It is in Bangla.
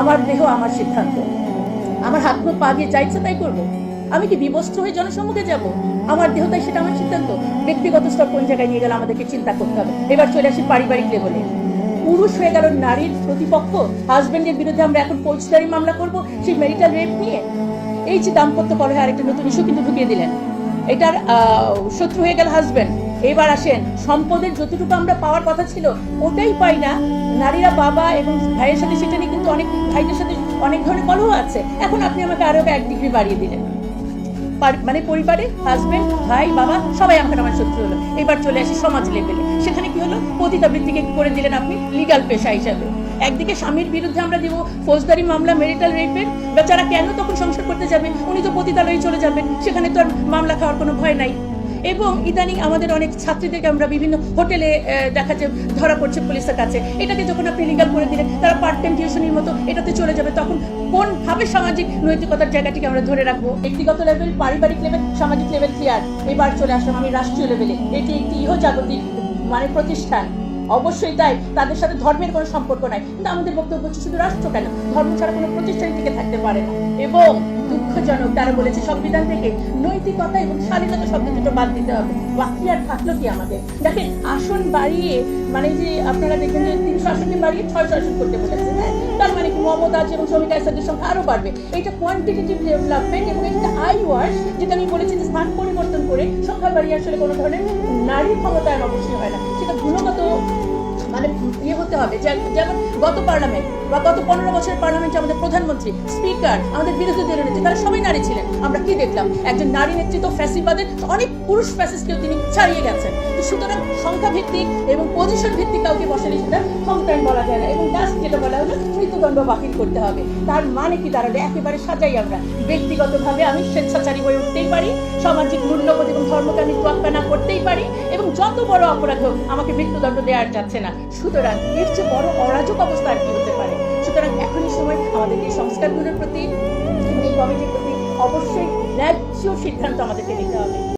আমার দেহ আমার সিদ্ধান্ত। আমার হাত মুখ পা দিয়ে চাইছে তাই করব। আমি কি বিবস্ত্র হয়ে জনসম্মুখে যাব? আমার দেহ তাই সেটা আমার সিদ্ধান্ত। ব্যক্তিগত স্তর কোন জায়গায় নিয়ে গেলে আমাদেরকে চিন্তা করতে হবে। এবার চলে আসি পারিবারিক লেভেলে পুরুষ হয়ে গেল নারীর প্রতিপক্ষ। হাজবেন্ডের বিরুদ্ধে আমরা এখন ফৌজদারি মামলা করব, সেই মেরিটাল রেপ নিয়ে। এই যে দাম্পত্য কলহে আরেকটা নতুন ইস্যু কিন্তু ঢুকিয়ে দিলেন। এটার শত্রু হয়ে গেল হাজবেন্ড এবার আসেন, সম্পদের যতটুকু আমরা পাওয়ার কথা ছিল, ওটাই পাই না। নারীরা বাবা এবং ভাইয়ের সাথে সেটা নিয়ে কিন্তু অনেক ভাইদের সাথে অনেক ধরনের কলহ আছে। এখন আপনি আমাকে আরও এক ডিগ্রি বাড়িয়ে দিলেন। মানে পরিবারে হাজবেন্ড ভাই, বাবা, সবাই আমার আমার শত্রু হলো এবার চলে আসি সমাজ লেভেলে। সেখানে কি হলো? পতিতাবৃত্তিকে করে দিলেন আপনি লিগাল পেশা হিসাবে। একদিকে স্বামীর বিরুদ্ধে আমরা দিব ফৌজদারি মামলা মেরিটাল রেপের বেচারা কেন তখন সংসার করতে যাবে, উনি তো পতিতালয়ে চলে যাবেন। সেখানে তো আর মামলা খাওয়ার কোনো ভয় নাই। এবং ইদানিং আমাদের অনেক ছাত্রীদেরকে আমরা বিভিন্ন হোটেলে দেখা যায় ধরা পড়ছে পুলিশের কাছে। এটাকে যখন আপনি লিগাল করে দিলেন, তারা পার্ট টাইম টিউশনের মতো এটাতে চলে যাবে, তখন কোনভাবে সামাজিক নৈতিকতার জায়গাটিকে আমরা ধরে রাখব? ব্যক্তিগত লেভেল পারিবারিক লেভেল সামাজিক লেভেল ক্লিয়ার এবার চলে আসলাম আমি রাষ্ট্রীয় লেভেলে এটি একটি ইহজাগতিক মানে প্রতিষ্ঠান। অবশ্যই তাই, তাদের সাথে ধর্মের কোনো সম্পর্ক নাই। কিন্তু আমাদের বক্তব্য হচ্ছে শুধু রাষ্ট্র কেন? ধর্ম ছাড়া কোনো প্রতিষ্ঠান টিকে থাকতে পারে না। এবং দুঃখজনক, তারা বলেছে সংবিধান থেকে নৈতিকতা এবং স্বাধীনতা শব্দ দুটো বাদ দিতে হবে। বাকি আর থাকল কি আমাদের? দেখেন, আসন বাড়িয়ে মানে যে আপনারা দেখেন যে তিনশো আসনকে বাড়িয়ে ছয়শো আসন করতে বলেছে হ্যাঁ? তার মানে কি মমতা আছে এবং শ্রমিক আসাদের সংখ্যা আরও বাড়বে। এটা কোয়ান্টিটেটিভ ডেভেলপমেন্ট এবং এটা আই ওয়ার্স যেটা আমি বলেছি যে স্থান পরিবর্তন করে সংখ্যা বাড়িয়ে আসলে কোনো ধরনের নারী ক্ষমতায়ন অবশ্যই হয় না। হবে। যেমন গত পার্লামেন্ট বা গত পনেরো বছরের পার্লামেন্টে আমাদের প্রধানমন্ত্রী, স্পিকার আমাদের বিরোধী দলের নেত্রী তারা সবাই নারী ছিলেন। আমরা কি দেখলাম? একজন নারী নেতৃত্ব ফ্যাসিবাদের অনেক পুরুষ ফ্যাসিস্টকেও তিনি ছাড়িয়ে গেছেন। তো সুতরাং সংখ্যা ভিত্তিক এবং পজিশন ভিত্তিক কাউকে বসালে সেটা ক্ষমতায়ন বলা যায় না এবং লাস্ট যেটা বলা হলো, মৃত্যুদণ্ড বাতিল করতে হবে। তার মানে কি দাঁড়াল? একেবারে সাজাই আমরা। ব্যক্তিগতভাবে আমি স্বেচ্ছাচারী হয়ে উঠতেই পারি, সামাজিক মূল্যবোধ এবং ধর্মকে আমি তোয়াক্কা না করতেই পারি যত বড় অপরাধ হোক, আমাকে মৃত্যুদণ্ড দেওয়া যাচ্ছে না। সুতরাং এর চেয়ে বড় অরাজক অবস্থা আর কি হতে পারে? সুতরাং এখনই সময় আমাদের এই সংস্কারগুলোর প্রতি, এই কমিটির প্রতি অবশ্যই ন্যায্য সিদ্ধান্ত আমাদেরকে নিতে হবে।